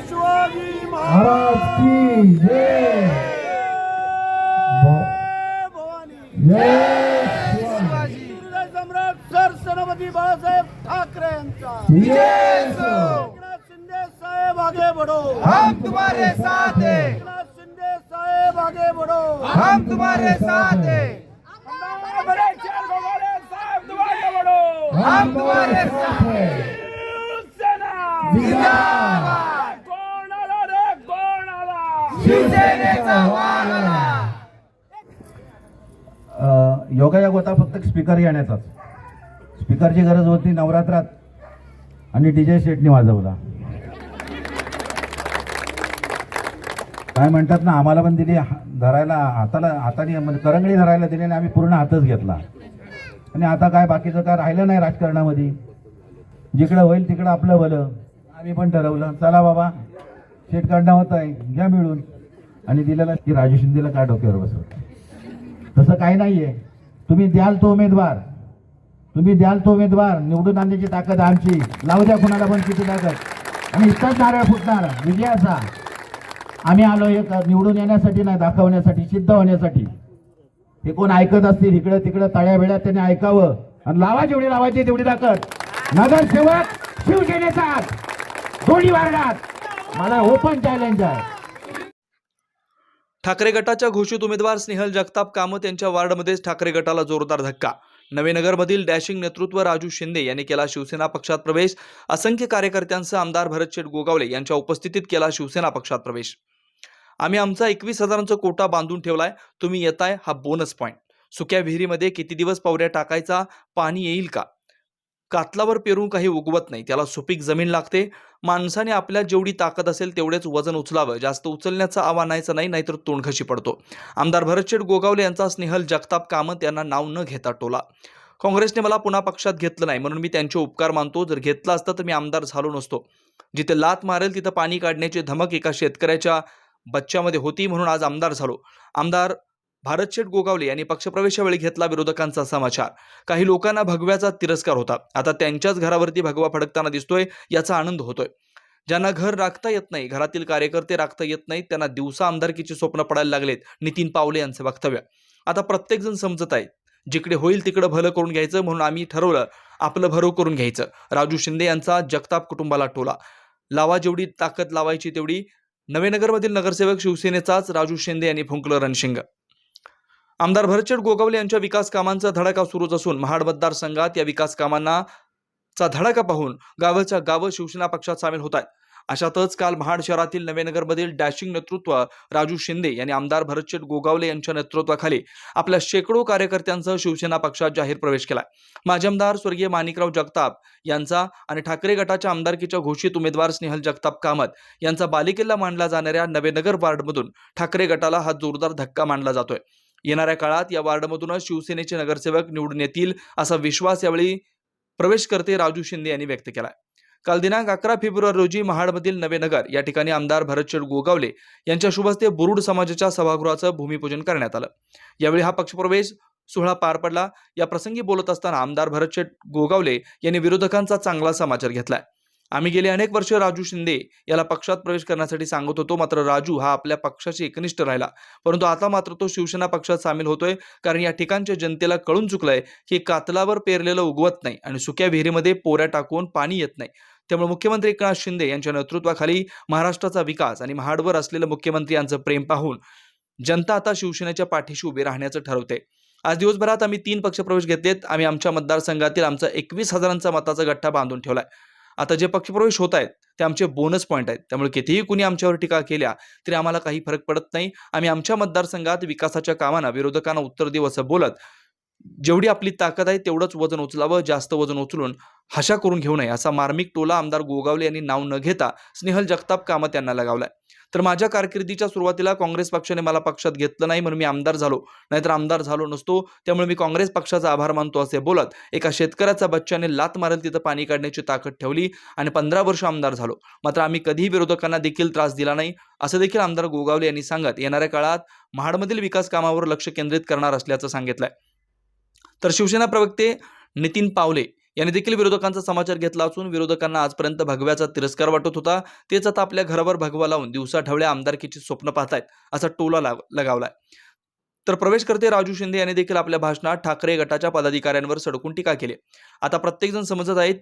शिवाजी महाराज की जय। भवानी। सम्राट सर सेनापती बाळासाहेब ठाकरे यांचा। शिंदे साहेब आगे बढ़ो। हम तुम्हारे साथ हैं। शिंदे साहेब आगे बढ़ो। हम तुम्हारे साथ हैं। हम तुम्हारे साथ हैं जिंदाबाद शिवसेनेचा वार आला. अ, योगायोग होता फक्त स्पीकर येण्याचाच. स्पीकरची गरज होती नवरात्रात. आणि डीजे शेटनी वाजवला. काय म्हणतात ना आम्हाला पण दिली हा- धरायला हाताला हाताने म्हणजे करंगडी धरायला दिली आणि आम्ही पूर्ण हातच घेतला. आणि आता काय बाकीचं काय राहिलं नाही राजकारणामध्ये. जिकडं होईल तिकडं आपलं भलं. आम्ही पण ठरवलं. चला बाबा शेट काढणं होत आहे घ्या मिळून. आणि दिलेला की राजू शिंदेला काय डोक्यावर बसवत तसं काही नाहीये. तुम्ही द्याल तो उमेदवार. तुम्ही द्याल तो उमेदवार. निवडून आणण्याची ताकद आमची. लावू द्या कुणाला पण किती ताकद. आणि इतकाच नारळ फुटणार. विजयाचा आम्ही आलो एक निवडून येण्यासाठी नाही दाखवण्यासाठी सिद्ध होण्यासाठी. हे कोण ऐकत असतील इकडे तिकडे तळ्या बेड्यात त्यांनी ऐकावं. आणि लावा जेवढी लावायची तेवढी ताकद. नगरसेवक शिवसेनेचा दोन्ही वार्डात. मला ओपन चॅलेंज आहे. ठाकरे गटाच्या घोषित उमेदवार स्नेहल जगताप कामत यांच्या वार्डमध्येच ठाकरे गटाला जोरदार धक्का. नवीनगरमधील डॅशिंग नेतृत्व राजू शिंदे यांनी केला शिवसेना पक्षात प्रवेश. असंख्य कार्यकर्त्यांसह आमदार भरतशेठ गोगावले यांच्या उपस्थितीत केला शिवसेना पक्षात प्रवेश. आम्ही आमचा एकवीस हजारांचा कोटा बांधून ठेवलाय. तुम्ही येताय हा बोनस पॉईंट सुक्या विहिरीमध्ये किती दिवस पावऱ्या टाकायचा? पाणी येईल का? कातलावर पेरून काही उगवत नाही. त्याला सुपीक जमीन लागते. माणसाने आपल्या जेवढी ताकद असेल तेवढेच वजन उचलावं. जास्त उचलण्याचं आव्हानायचं नाही नाहीतर तोंडखशी पडतो. आमदार भरतशेठ गोगावले यांचा स्नेहल जगताप कामत यांना नाव न घेता टोला. काँग्रेसने मला पुन्हा पक्षात घेतलं नाही. म्हणून मी त्यांचे उपकार मानतो. जर घेतला असतं तर मी आमदार झालो नसतो. जिथे लात मारेल तिथं पाणी काढण्याची धमक एका शेतकऱ्याच्या बच्च्यामध्ये होती म्हणून आज आमदार झालो. आमदार भारतशेठ गोगावले यांनी पक्षप्रवेशावेळी घेतला विरोधकांचा समाचार. काही लोकांना भगव्याचा तिरस्कार होता. आता त्यांच्याच घरावरती भगवा फडकताना दिसतोय याचा आनंद होतोय. ज्यांना घर राखता येत नाही घरातील कार्यकर्ते राखता येत नाहीत त्यांना दिवसा आमदारकीची स्वप्न पडायला लागलेत नितीन पावले यांचं वक्तव्य. आता प्रत्येकजण समजत आहे. जिकडे होईल तिकडं भलं करून घ्यायचं म्हणून आम्ही ठरवलं आपलं भरव करून घ्यायचं. राजू शिंदे यांचा जगताप कुटुंबाला टोला. लावा जेवढी ताकद लावायची तेवढी नवेनगरमधील नगरसेवक शिवसेनेचाच राजू शिंदे यांनी फुंकलं रणशिंग. आमदार भरचेड गोगावले यांच्या विकास कामांचा धडाका सुरूच असून महाड मतदारसंघात या विकास कामांना चा धडाका पाहून गावाच्या गावं शिवसेना पक्षात सामील होत आहेत अशातच काल महाड शहरातील नवेनगरमधील डॅशिंग नेतृत्व राजू शिंदे यांनी आमदार भरतशेठ गोगावले यांच्या नेतृत्वाखाली आपल्या शेकडो कार्यकर्त्यांसह शिवसेना पक्षात जाहीर प्रवेश केला माजी आमदार स्वर्गीय माणिकराव जगताप यांचा आणि ठाकरे गटाच्या आमदारकीच्या घोषित उमेदवार स्नेहल जगताप कामत यांचा बालिकेला मानला जाणाऱ्या नवेनगर वार्डमधून ठाकरे गटाला हा जोरदार धक्का मानला जातोय. येणाऱ्या काळात या वार्डमधूनच शिवसेनेचे नगरसेवक निवडून येतील असा विश्वास यावेळी प्रवेशकर्ते राजू शिंदे यांनी व्यक्त केला काल दिनांक अकरा फेब्रुवारी रोजी महाडमधील नवे नगर या ठिकाणी आमदार भरतशेठ गोगावले यांच्या शुभस्ते बुरुड समाजाच्या सभागृहाचं भूमिपूजन करण्यात आलं. यावेळी हा पक्षप्रवेश सोहळा पार पडला. या प्रसंगी बोलत असताना आमदार भरतशेठ गोगावले यांनी विरोधकांचा चांगला समाचार घेतलाय. आम्ही गेली अनेक वर्ष राजू शिंदे याला पक्षात प्रवेश करण्यासाठी सांगत होतो मात्र राजू हा आपल्या पक्षाशी एकनिष्ठ राहिला. परंतु आता मात्र तो शिवसेना पक्षात सामील होतोय कारण या ठिकाणच्या जनतेला कळून चुकलंय की कातलावर पेरलेलं उगवत नाही आणि सुक्या विहिरीमध्ये पोऱ्या टाकून पाणी येत नाही. त्यामुळे मुख्यमंत्री एकनाथ शिंदे यांच्या नेतृत्वाखाली महाराष्ट्राचा विकास आणि महाडवर असलेलं मुख्यमंत्री यांचं प्रेम पाहून जनता आता शिवसेनेच्या पाठीशी उभी राहण्याचं ठरवते. आज दिवसभरात आम्ही तीन पक्षप्रवेश घेतलेत. आम्ही आमच्या मतदारसंघातील आमचा एकवीस हजारांचा मताचा गठ्ठा बांधून ठेवलाय. आता जे पक्षप्रवेश होत आहेत ते आमचे बोनस पॉईंट आहेत. त्यामुळे कितीही कुणी आमच्यावर टीका केल्या तरी आम्हाला काही फरक पडत नाही. आम्ही आमच्या मतदारसंघात विकासाच्या कामांना विरोधकांना उत्तर देऊ असं बोलत जेवढी आपली ताकद आहे तेवढंच वजन उचलावं जास्त वजन उचलून हशा करून घेऊ नये असा मार्मिक टोला आमदार गोगावले यांनी नाव न घेता स्नेहल जगताप कामत यांना लगावलाय. तर माझ्या कारकिर्दीच्या सुरुवातीला काँग्रेस पक्षाने मला पक्षात घेतलं नाही म्हणून मी आमदार झालो. नाहीतर आमदार झालो नसतो त्यामुळे मी काँग्रेस पक्षाचा आभार मानतो असे बोलत एका शेतकऱ्याचा बच्चाने लात मारेल तिथं पाणी काढण्याची ताकद ठेवली आणि पंधरा वर्ष आमदार झालो. मात्र आम्ही कधीही विरोधकांना देखील त्रास दिला नाही असं देखील आमदार गोगावले यांनी सांगत. येणाऱ्या काळात महाडमधील विकास कामावर लक्ष केंद्रित करणार असल्याचं सांगितलंय. तर शिवसेना प्रवक्ते नितीन पावले यांनी देखील विरोधकांचा समाचार घेतला असून विरोधकांना आजपर्यंत भगव्याचा तिरस्कार वाटत होता. तेच आता आपल्या घरावर भगवा लावून दिवसा ढवळ्या आमदारकीची स्वप्न पाहतायत असा टोला लगावलाय. तर प्रवेश करते राजू शिंदे यांनी देखील आपल्या भाषणात ठाकरे गटाच्या पदाधिकाऱ्यांवर सडकून टीका केली. आता प्रत्येकजण समजत आहेत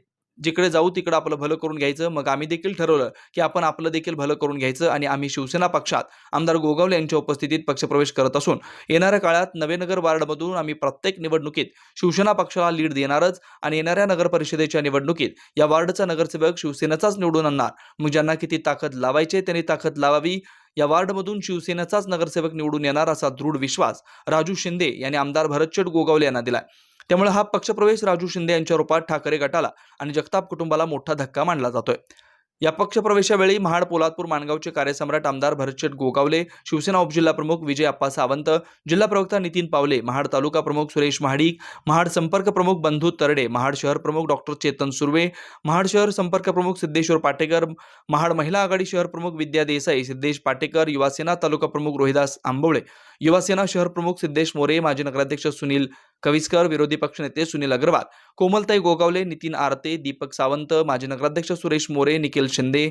जिकडे जाऊ तिकडं आपलं भलं करून घ्यायचं. मग आम्ही देखील ठरवलं की आपण आपलं देखील भलं करून घ्यायचं आणि आम्ही शिवसेना पक्षात आमदार गोगावले यांच्या उपस्थितीत पक्षप्रवेश करत असून येणाऱ्या काळात नवेनगर वार्डमधून आम्ही प्रत्येक निवडणुकीत शिवसेना पक्षाला लीड देणारच आणि येणाऱ्या नगर परिषदेच्या निवडणुकीत या वार्डचा नगरसेवक शिवसेनेचाच निवडून आणणार. मग ज्यांना किती ताकद लावायचे त्यांनी ताकद लावावी. या वार्डमधून शिवसेनेचाच नगरसेवक निवडून येणार असा दृढ विश्वास राजू शिंदे यांनी आमदार भरतचट गोगावले यांना दिलाय. त्यामुळे हा पक्षप्रवेश राजू शिंदे यांच्या रूपात ठाकरे गटाला आणि जगताप कुटुंबाला मोठा धक्का मानला जातोय. या पक्षप्रवेशावेळी महाड पोलादपूर माणगावचे कार्यसम्राट आमदार भरतशेठ गोगावले शिवसेना उपजिल्हा प्रमुख विजय अप्पा सावंत जिल्हा प्रवक्ता नितीन पावले महाड तालुका प्रमुख सुरेश महाडिक महाड संपर्क प्रमुख बंधू तरडे महाड शहर प्रमुख डॉक्टर चेतन सुर्वे महाड शहर संपर्क प्रमुख सिद्धेश्वर पाटेकर महाड महिला आघाडी शहर प्रमुख विद्या देसाई सिद्धेश पाटेकर युवासेना तालुका प्रमुख रोहिदास आंबवळे युवासेना शहर प्रमुख सिद्धेश मोरे माजी नगराध्यक्ष सुनील कविस्कर विरोधी पक्षनेते सुनील अग्रवाल कोमलताई गोगावले नितीन आरते दीपक सावंत माजी नगराध्यक्ष सुरेश मोरे निखिल शिंदे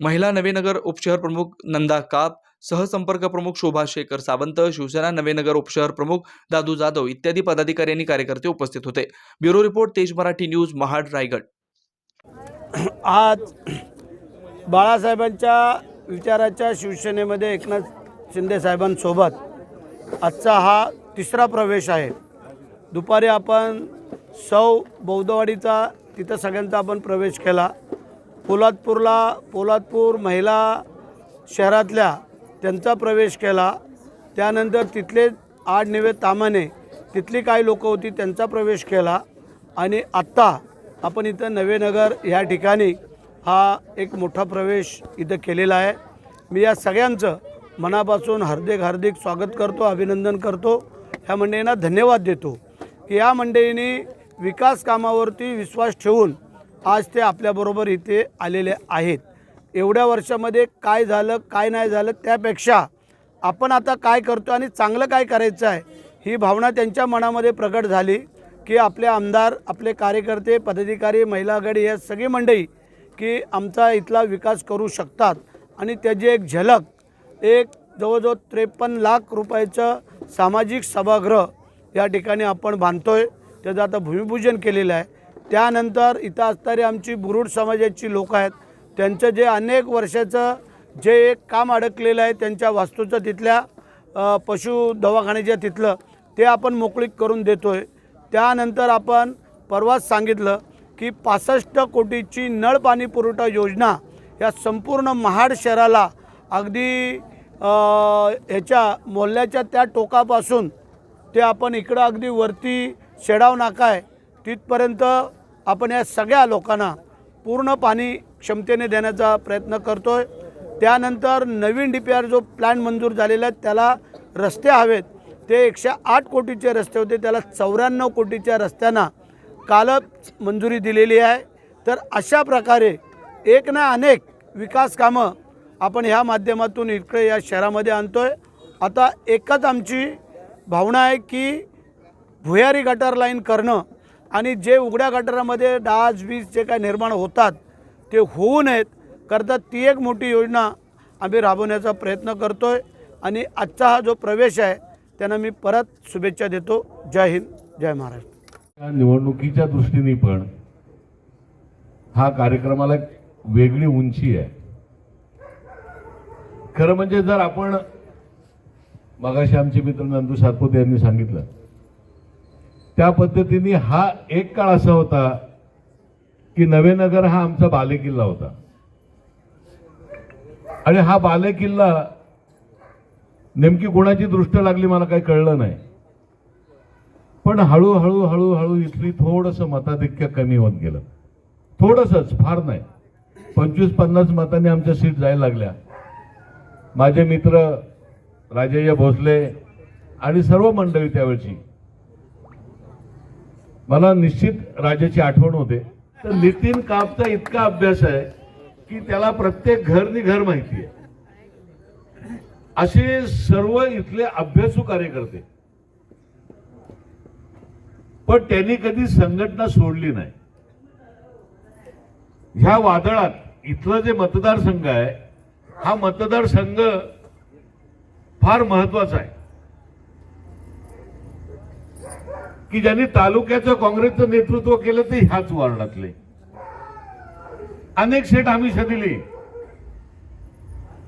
महिला नवेनगर उपशहर प्रमुख नंदा काप सहसंपर्क प्रमुख शोभा शेखर सावंत शिवसेना नवेनगर उपशहर प्रमुख दादू जाधव इत्यादी पदाधिकारी आणि कार्यकर्ते उपस्थित होते. ब्युरो रिपोर्ट तेज मराठी न्यूज महाड रायगड. आज बाळासाहेबांच्या विचाराच्या शिवसेनेमध्ये एकनाथ शिंदे साहेबांसोबत आजचा हा तिसरा प्रवेश आहे. दुपारी आपण सौ बौद्धवाडीचा तिथं सगळ्यांचा आपण प्रवेश केला. पोलादपूरला पोलादपूर महिला शहरातल्या त्यांचा प्रवेश केला. त्यानंतर तिथले आडनिवे तामाने तिथली काही लोकं होती त्यांचा प्रवेश केला. आणि आत्ता आपण इथं नवेनगर ह्या ठिकाणी हा एक मोठा प्रवेश इथं केलेला आहे. मी या सगळ्यांचं मनापासून हार्दिक हार्दिक स्वागत करतो अभिनंदन करतो. ह्या मंडळींना धन्यवाद देतो. की या मंडळींनी विकास कामावरती विश्वास ठेवून आज ते आपल्याबरोबर इथे आलेले आहेत. एवढ्या वर्षामध्ये काय झालं काय नाही झालं त्यापेक्षा आपण आता काय करतो आणि चांगलं काय करायचं आहे ही भावना त्यांच्या मनामध्ये प्रकट झाली की आपले आमदार आपले कार्यकर्ते पदाधिकारी महिला आघाडी या सगळी मंडळी की आमचा इथला विकास करू शकतात. आणि त्याची एक झलक एक जवळजवळ त्रेपन्न लाख रुपयाचं सामाजिक सभागृह या ठिकाणी आपण बांधतो आहे त्याचं आता भूमिपूजन केलेलं आहे. त्यानंतर इथं असणारी आमची बुरुड समाजाची लोक आहेत. त्यांचं जे अनेक वर्षाचं जे एक काम अडकलेलं आहे त्यांच्या वास्तूचं तिथल्या पशु दवाखान्याच्या तिथलं ते आपण मोकळीक करून देतो आहे त्यानंतर आपण परवाच सांगितलं की पासष्ट कोटीची नळ पाणी पुरवठा योजना या संपूर्ण महाड शहराला अगदी ह्याच्या मोहल्ल्याच्या त्या टोकापासून ते आपण इकडं अगदी वरती शेडाव नाका आहे. तिथपर्यंत आपण या सगळ्या लोकांना पूर्ण पाणी क्षमतेने देण्याचा प्रयत्न करतो आहे त्यानंतर नवीन डी पी आर जो प्लॅन मंजूर झालेला आहे त्याला रस्ते हवेत. ते एकशे आठ कोटीचे रस्ते होते. त्याला चौऱ्याण्णव कोटीच्या रस्त्यांना कालच मंजुरी दिलेली आहे. तर अशा प्रकारे एक ना अनेक विकास कामं आपण ह्या माध्यमातून इकडे या शहरामध्ये आणतो आहे आता एकच आमची भावना आहे की भुयारी गटार लाईन करणं आणि जे उघड्या गटारामध्ये डास वीज जे काय निर्माण होतात ते होऊ नयेत. करता ती एक मोठी योजना आम्ही राबवण्याचा प्रयत्न करतो आहे आणि आजचा हा जो प्रवेश आहे त्यांना मी परत शुभेच्छा देतो. जय हिंद जय महाराष्ट्र. निवडणुकीच्या दृष्टीने पण हा कार्यक्रमाला एक वेगळी उंची आहे. खरं म्हणजे जर आपण मगाशी आमचे मित्र नंदू सातपुते यांनी सांगितलं त्या पद्धतीने हा एक काळ असा होता की नवेनगर हा आमचा बालेकिल्ला होता. आणि हा बालेकिल्ला नेमकी कोणाची दृष्ट लागली मला काही कळलं नाही. पण हळूहळू हळूहळू इथली थोडंसं मताधिक्य कमी होत गेलं. थोडंसंच फार नाही. पंचवीस पन्नास मतांनी आमच्या सीट जायला लागल्या. माझे मित्र राजय्य भोसले आणि सर्व मंडळी त्यावेळची मला निश्चित राजाची आठवण होते. तर नितीन कापचा इतका अभ्यास आहे की त्याला प्रत्येक घरनी घर माहिती आहे. असे सर्व इथले अभ्यासू कार्यकर्ते. पण त्यांनी कधी संघटना सोडली नाही. ह्या वादळात इथलं जे मतदारसंघ आहे हा मतदारसंघ फार महत्त्वाचा आहे. की ज्यांनी तालुक्याचं काँग्रेसचं नेतृत्व केलं ते ह्याच वॉर्डातले. अनेक सेट आमिषा दिली.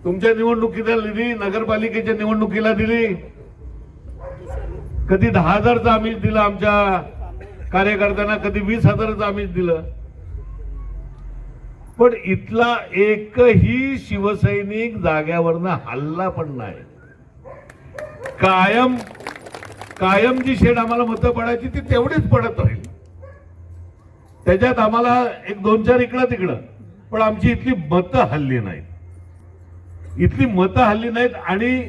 तुमच्या निवडणुकीला दिली नगरपालिकेच्या निवडणुकीला दिली. कधी दहा हजारचं आमिष दिलं आमच्या कार्यकर्त्यांना कधी वीस हजारचं आमिष दिलं. पण इथला एकही शिवसैनिक जाग्यावरनं हल्ला पण नाही. कायम कायम जी शेड आम्हाला मतं पडायची ती तेवढीच पडत राहील. त्याच्यात आम्हाला एक दोन चार इकडं तिकडं. पण आमची इथली मतं हल्ली नाहीत. इथली मतं हल्ली नाहीत आणि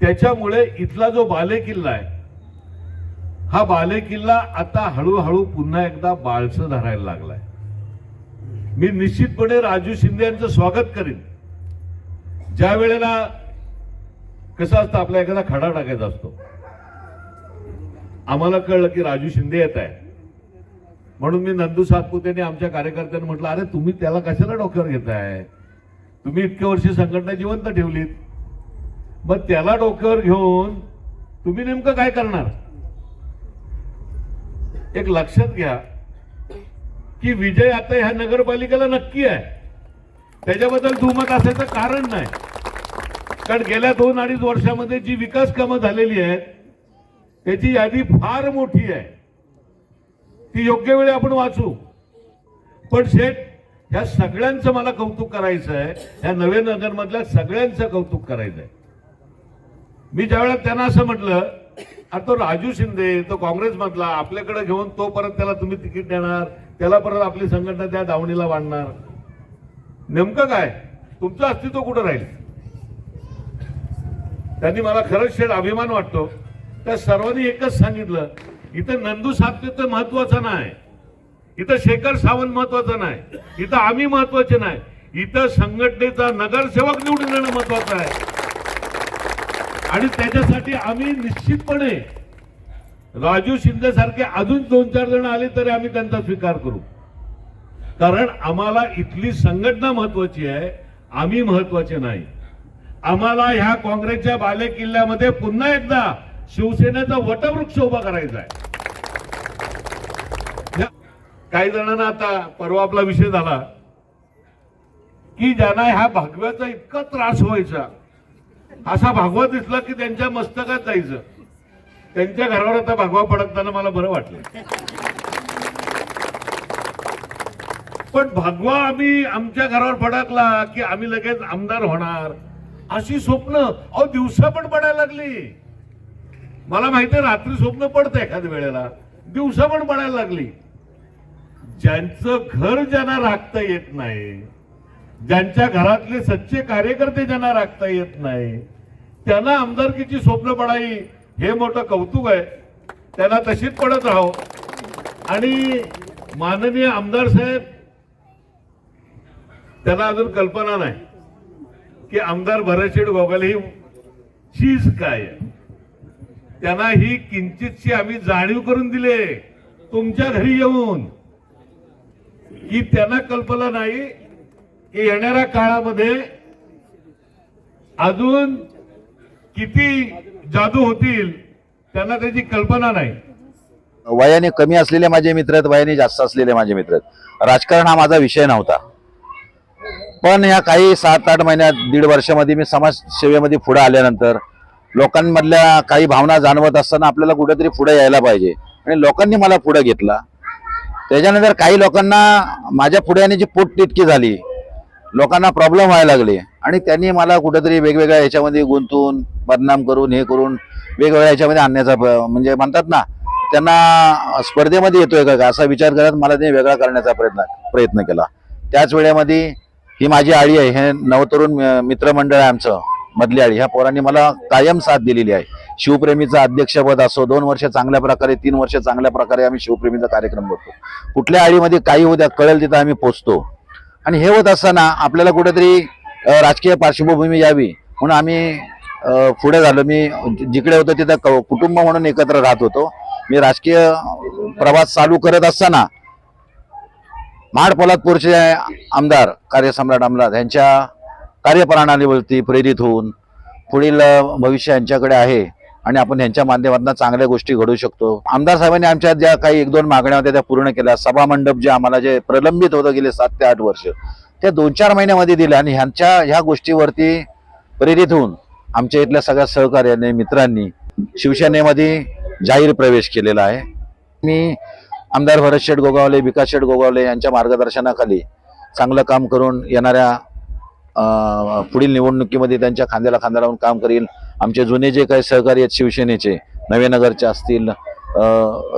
त्याच्यामुळे इथला जो बालेकिल्ला आहे हा बालेकिल्ला आता हळूहळू पुन्हा एकदा बाळसं धरायला लागलाय. मी निश्चितपणे राजू शिंदे यांचं स्वागत करीन. ज्या वेळेला कसं असतं आपला एखादा खडा टाकायचा असतो. आम्हाला कळलं की राजू शिंदे येत आहे म्हणून मी नंदू सातपुतेने आमच्या कार्यकर्त्यांनी म्हटलं अरे तुम्ही त्याला कशाला डोक्यावर घेताय? तुम्ही इतके वर्ष संघटना जिवंत ठेवलीत. मग त्याला डोक्यावर घेऊन तुम्ही नेमकं काय करणार? एक लक्षात घ्या की विजय आता ह्या नगरपालिकेला नक्की आहे. त्याच्याबद्दल दुमत असायचं कारण नाही. कारण गेल्या दोन अडीच वर्षामध्ये जी विकास कामं झालेली आहेत त्याची यादी फार मोठी आहे. ती योग्य वेळी आपण वाचू. पण शेठ ह्या सगळ्यांचं मला कौतुक करायचं आहे ह्या नवे नगरमधल्या सगळ्यांचं कौतुक करायचं आहे मी ज्यावेळेला त्यांना असं म्हटलं आता तो राजू शिंदे तो काँग्रेसमधला आपल्याकडे घेऊन तो परत त्याला तुम्ही तिकीट देणार त्याला परत आपली संघटना त्या दावणीला वाढणार नेमकं काय? तुमचं अस्तित्व कुठं राहील? त्यांनी मला खरंच शेड अभिमान वाटतो. त्या सर्वांनी एकच सांगितलं इथं नंदू सातपुते महत्वाचं नाही. इथं शेखर सावंत महत्वाचं नाही. इथं आम्ही महत्त्वाचे नाही. इथं संघटनेचा नगरसेवक निवडून येणं महत्वाचं आहे. आणि त्याच्यासाठी आम्ही निश्चितपणे राजू शिंदे सारखे अजून दोन चार जण आले तरी आम्ही त्यांचा स्वीकार करू. कारण आम्हाला इथली संघटना महत्वाची आहे आम्ही महत्त्वाचे नाही. आम्हाला ह्या काँग्रेसच्या बाले किल्ल्यामध्ये पुन्हा एकदा शिवसेनेचा वटवृक्ष उभा करायचा आहे. काही जणांना आता परवा आपला विषय झाला की ज्यांना ह्या भागव्याचा इतका त्रास व्हायचा. असा भागवा दिसला की त्यांच्या मस्तकात जायचं. त्यांच्या घरावर आता भागवा फडकताना मला बरं वाटलं. पण भागवा आम्ही आमच्या घरावर फडकला की आम्ही लगेच आमदार होणार. अशी स्वप्न. अहो दिवसा पण पडायला लागली. मला माहिती आहे रात्री स्वप्न पडतं एखाद्या वेळेला. दिवसा पण पडायला लागली. ज्यांचं घर ज्यांना राखता येत नाही ज्यांच्या घरातले सच्चे कार्यकर्ते ज्यांना राखता येत नाही त्यांना आमदारकीची स्वप्न पडाई हे मोठं कौतुक आहे. त्यांना तशीच पडत राहो. आणि माननीय आमदार साहेब त्यांना अजून कल्पना नाही की आमदार भरतशेठ गोगाले ही चीज काय आहे. त्यांना ही किंचितशी आम्ही जाणीव करून दिले. तुमच्या घरी येऊन. की त्यांना कल्पना नाही की येणाऱ्या काळामध्ये अजून किती जादू होतील त्यांना त्याची कल्पना नाही. वयाने कमी असलेले माझे मित्र आहेत वयाने जास्त असलेले माझे मित्र आहेत. राजकारण हा माझा विषय नव्हता. पण या काही सात आठ महिन्यात दीड वर्षामध्ये मी समाज सेवेमध्ये पुढे आल्यानंतर लोकांमधल्या काही भावना जाणवत असताना आपल्याला कुठेतरी पुढे यायला पाहिजे. आणि लोकांनी मला पुढे घेतला. त्याच्यानंतर काही लोकांना माझ्या पुढे येण्याची पोट तितकी झाली. लोकांना प्रॉब्लेम व्हायला लागले. आणि त्यांनी मला कुठेतरी वेगवेगळ्या याच्यामध्ये गुंतवून बदनाम करून हे करून वेगवेगळ्या याच्यामध्ये आणण्याचा प- म्हणजे म्हणतात ना त्यांना स्पर्धेमध्ये येतोय का असा विचार करत मला ते वेगळा करण्याचा प्रयत्न प्रयत्न केला. त्याच वेळेमध्ये ही माझी आळी आहे. हे नवतरुण मि- मित्रमंडळ आहे आमचं. मधली ह्या पोरांनी मला कायम साथ दिलेली आहे. शिवप्रेमीचं अध्यक्षपद असो दोन वर्ष चांगल्या प्रकारे तीन वर्ष चांगल्या प्रकारे आम्ही शिवप्रेमीचा कार्यक्रम करतो. कुठल्या आळीमध्ये काही उद्या कळेल तिथं आम्ही पोचतो. आणि हे होत असताना आपल्याला कुठेतरी राजकीय पार्श्वभूमी यावी म्हणून आम्ही पुढे झालो. मी जिकडे होतो तिथं कुटुंब म्हणून एकत्र राहत होतो. मी राजकीय प्रवास चालू करत असताना महाड पोलादपूरचे आमदार कार्यसम्राट आमदार यांच्या कार्यप्रणालीवरती प्रेरित होऊन पुढील भविष्य यांच्याकडे आहे आणि आपण यांच्या माध्यमातून चांगल्या गोष्टी घडू शकतो. आमदार साहेबांनी आमच्या ज्या काही एक दोन मागण्या होत्या त्या पूर्ण केल्या. सभामंडप जे आम्हाला जे प्रलंबित होतं गेले सात ते आठ वर्ष त्या दोन चार महिन्यामध्ये दिल्या आणि ह्यांच्या ह्या गोष्टीवरती प्रेरित होऊन आमच्या इथल्या सगळ्या सहकार्याने मित्रांनी शिवसेनेमध्ये जाहीर प्रवेश केलेला आहे. मी आमदार भरत शेठ गोगावले विकास शेठ गोगावले यांच्या मार्गदर्शनाखाली चांगलं काम करून येणाऱ्या पुढील निवडणुकीमध्ये त्यांच्या खांद्याला खांदा लावून काम करील. आमचे जुने जे काही सहकारी आहेत शिवसेनेचे नवेनगरचे असतील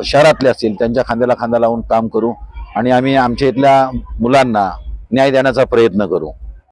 शहरातले असतील त्यांच्या खांद्याला खांदा लावून काम करू. आणि आम्ही आमच्या इथल्या मुलांना न्याय देण्याचा प्रयत्न करू.